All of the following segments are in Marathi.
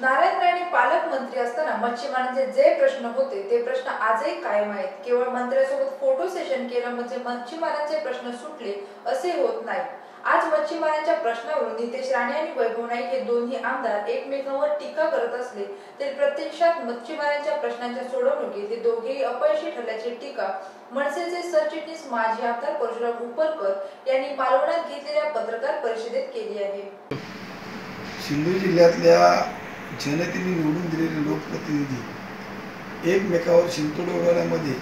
नारायण राणे पालकमंत्री असताना मच्छीमारांचे जे प्रश्न होते ते प्रश्न आजही कायम आहेत. केवळ मंत्र्यासोबत फोटो सेशन केलं म्हणजे मच्छीमारांचे प्रश्न सुटले असे होत नाही. आज मच्छीमारांच्या प्रश्नावरून नितेश राणे आणि वैभव नाईक हे दोन्ही आमदार एकमेकांवर टीका करत असले तरी प्रत्यक्षात मच्छीमारांच्या प्रश्नांच्या सोडवणुकीत हे दोघेही अपयशी ठरल्याची टीका मनसेचे सरचिटणीस माजी आमदार परशुराम उपरकर यांनी मालवणात घेतलेल्या पत्रकार परिषदेत केली आहे. सिंधू जिल्ह्यातल्या जनतेने निवडून दिलेले लोकप्रतिनिधी एकमेकावर शिंतोड उडवण्यामध्ये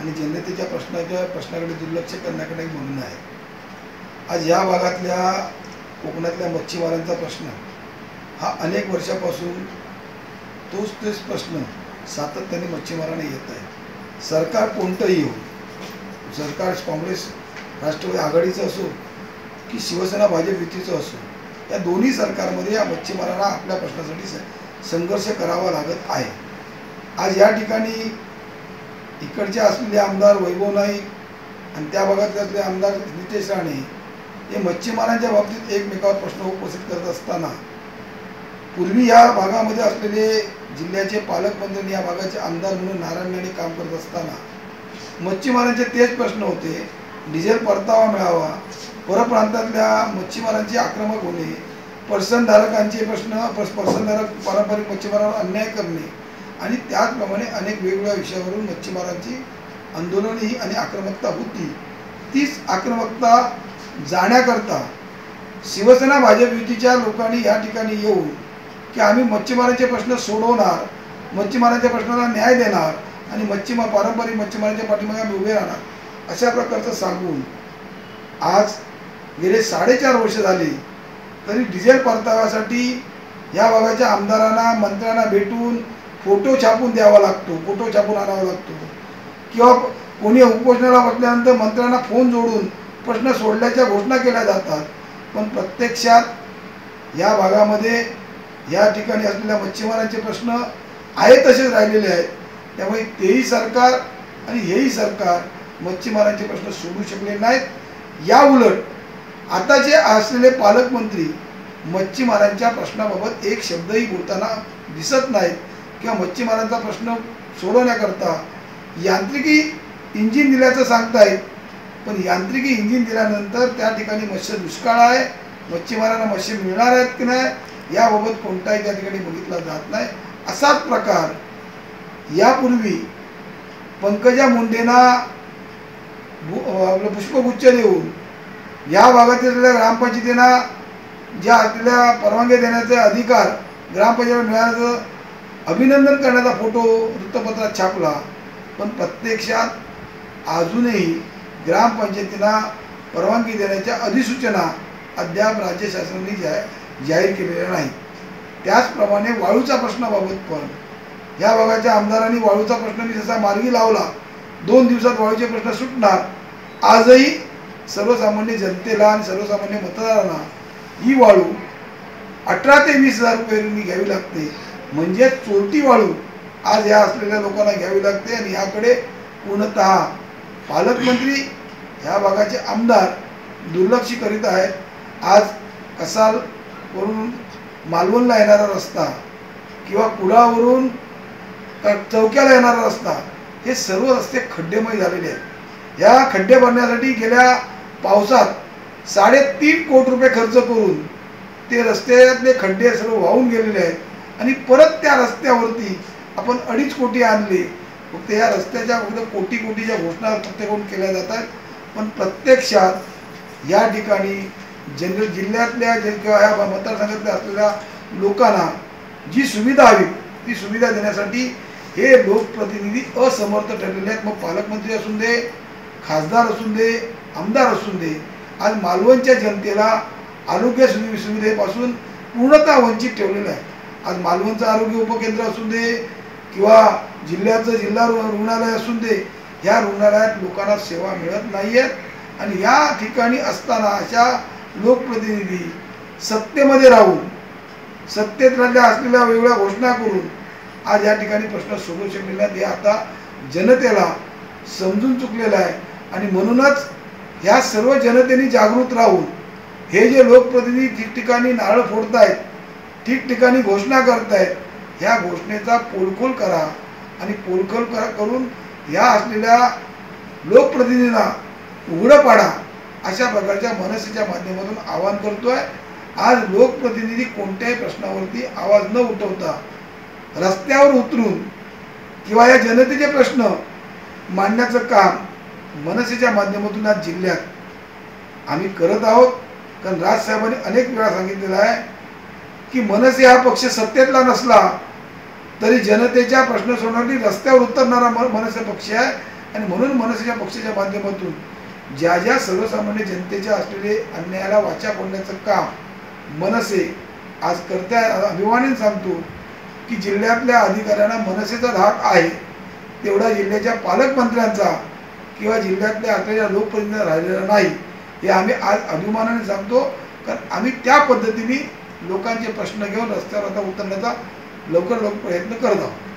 आणि जनतेच्या प्रश्नाच्या प्रश्नाकडे दुर्लक्ष करण्याकडे म्हणून आहे आज या भागातल्या कोकणातल्या मच्छीमारांचा प्रश्न हा अनेक वर्षापासून तोच तेच प्रश्न सातत्याने मच्छीमारांना येत आहे. सरकार कोणतंही हो सरकार काँग्रेस राष्ट्रवादी आघाडीचं असो की शिवसेना भाजप युतीचं असो या दोन्ही सरकारमध्ये या मच्छीमारांना आपल्या प्रश्नासाठी संघर्ष करावा लागत आहे. आज या ठिकाणी इकडचे असलेले आमदार वैभव नाईक आणि त्या भागातले आमदार नितेश राणे हे मच्छीमारांच्या बाबतीत एकमेकावर प्रश्न उपस्थित करत असताना पूर्वी या भागामध्ये असलेले जिल्ह्याचे पालकमंत्री या भागाचे आमदार म्हणून नारायण राणे काम करत असताना मच्छीमारांचे तेच प्रश्न होते. डिझेल परतावा मिळावा. परप्रांतातल्या मच्छीमारांचे आक्रमक होणे. पर्सनधारकांचे प्रश्न पर्सनधारक पारंपरिक मच्छीमारावर अन्याय करणे आणि त्याचप्रमाणे अनेक वेगवेगळ्या विषयावरून मच्छीमारांची आंदोलनही आणि आक्रमकता होती. तीच आक्रमकता जाण्याकरता शिवसेना भाजप युतीच्या लोकांनी या ठिकाणी येऊन की आम्ही मच्छीमारांचे प्रश्न सोडवणार मच्छीमारांच्या प्रश्नाला न्याय देणार आणि मच्छीमार पारंपरिक मच्छीमारांच्या पाठीमागे आम्ही उभे राहणार अशा प्रकारचं सांगून आज गेले साडेचार वर्ष झाली तरी डिझेल परताव्यासाठी या भागाच्या आमदारांना मंत्र्यांना भेटून फोटो छापून द्यावा लागतो फोटो छापून आणावा लागतो. किंवा कोणी उपोषणाला बसल्यानंतर मंत्र्यांना फोन जोडून प्रश्न सोडल्याच्या घोषणा केल्या जातात. पण प्रत्यक्षात या भागामध्ये या ठिकाणी असलेल्या मच्छीमारांचे प्रश्न आहे तसेच राहिलेले आहेत. त्यामुळे तेही सरकार आणि हेही सरकार मच्छीमारांचे प्रश्न सोडू शकले नाहीत. या उलट आता जे असलेले पालकमंत्री मच्छीमारांच्या प्रश्नाबाबत एक शब्दही बोलताना दिसत नाहीत किंवा मच्छीमारांचा प्रश्न सोडवण्याकरता यांत्रिकी इंजिन दिल्याचं सांगतायत. पण यांत्रिकी इंजिन दिल्यानंतर त्या ठिकाणी मत्स्य दुष्काळ आहे मच्छीमारांना मत्स्य मिळणार आहेत की नाही याबाबत कोणताही त्या ठिकाणी बघितला जात नाही. असाच प्रकार यापूर्वी पंकजा मुंडेंना आपलं पुष्पगुच्छ देऊन या भागातील ग्रामपंचायतींना ज्या असलेल्या परवानगी देण्याचे अधिकार ग्रामपंचायतीला मिळाल्याचं अभिनंदन करण्याचा फोटो वृत्तपत्रात छापला. पण प्रत्यक्षात अजूनही ग्रामपंचायतींना परवानगी देण्याच्या अधिसूचना अद्याप राज्य शासनाने जाहीर जाहीर केलेल्या नाही त्याचप्रमाणे वाळूचा प्रश्नाबाबत पण. या भागाच्या आमदारांनी वाळूचा प्रश्न मी जसा मार्गी लावला दोन दिवसात वाळूचे प्रश्न सुटणार. आजही सर्वसामान्य जनतेला आणि सर्वसामान्य मतदारांना ही वाळू अठरा ते वीस हजार रुपयांनी घ्यावी लागते. म्हणजे चोरटी वाळू आज या असलेल्या लोकांना घ्यावी लागते आणि याकडे पूर्णतः पालकमंत्री ह्या भागाचे आमदार दुर्लक्ष करीत आहेत. आज कसाल वरून मालवणला येणारा रस्ता किंवा कुडावरून चौक्याला येणारा रस्ता हे सर्व रस्ते खड्डेमय झालेले आहेत. या खड्डे भरण्यासाठी गेल्या पावसात साडेतीन कोटी रुपये खर्च करून ते रस्त्यातले खड्डे सर्व वाहून गेलेले आहेत. आणि परत त्या रस्त्यावरती आपण अडीच कोटी आणले. फक्त या रस्त्याच्या फक्त कोटी कोटीच्या घोषणा प्रत्येकाकडून केल्या जातात पण प्रत्यक्षात या ठिकाणी जनरल जिल्ह्यातल्या जे किंवा या मतदारसंघातल्या असलेल्या लोकांना जी सुविधा हवी ती सुविधा देण्यासाठी हे लोकप्रतिनिधी असमर्थ ठरलेले आहेत. मग पालकमंत्री असून दे खासदार असून दे आमदार असून दे आज मालवणच्या जनतेला आरोग्य सुवि सुविधेपासून पूर्णतः वंचित ठेवलेलं आहे. आज मालवणचं आरोग्य उपकेंद्र असून दे किंवा जिल्ह्याचं जिल्हा रु- रुग्णालय असून दे ह्या रुग्णालयात लोकांना सेवा मिळत नाही आहेत आणि या ठिकाणी असताना अशा लोकप्रतिनिधी सत्तेमध्ये राहून सत्तेत राहिल्या असलेल्या वेगवेगळ्या घोषणा करून आज या ठिकाणी प्रश्न सोडवू शकलेला आहे हे आता जनतेला समजून चुकलेलं आहे. आणि म्हणूनच ह्या सर्व जनतेने जागृत राहून हे जे लोकप्रतिनिधी ठिकठिकाणी नारळ फोडतायत ठिकठिकाणी घोषणा करतायत ह्या घोषणेचा पोलखोल करा आणि पोलखोल करा करून ह्या असलेल्या लोकप्रतिनिधींना उघडं पाडा अशा प्रकारच्या मनसेच्या माध्यमातून आवाहन करतोय. आज लोकप्रतिनिधी कोणत्याही प्रश्नावरती आवाज न उठवता रस्त्यावर उतरून किंवा या जनतेचे प्रश्न मांडण्याचं काम मनसेच्या माध्यमातून आज जिल्ह्यात आम्ही करत आहोत. कारण राजसाहेबांनी अनेक वेळा सांगितलेलं आहे की मनसे हा पक्ष सत्तेतला नसला तरी जनतेच्या प्रश्न सोडवण्यासाठी रस्त्यावर उतरणारा मनसे पक्ष आहे. आणि म्हणून मनसेच्या पक्षाच्या माध्यमातून ज्या ज्या सर्वसामान्य जनतेच्या असलेले अन्यायाला वाचा फोडण्याचं काम मनसे आज करत्या आहे सांगतो की जिल्ह्यातल्या अधिकाऱ्यांना मनसेचा धाक आहे. तेवढा जिल्ह्याच्या पालकमंत्र्यांचा किंवा जिल्ह्यातल्या असलेल्या लोकप्रतिनिधी राहिलेला नाही हे आम्ही आज अभिमानाने सांगतो. कारण आम्ही त्या पद्धतीने लोकांचे प्रश्न घेऊन रस्त्यावर आता उतरण्याचा लवकर लवकर प्रयत्न करत आहोत.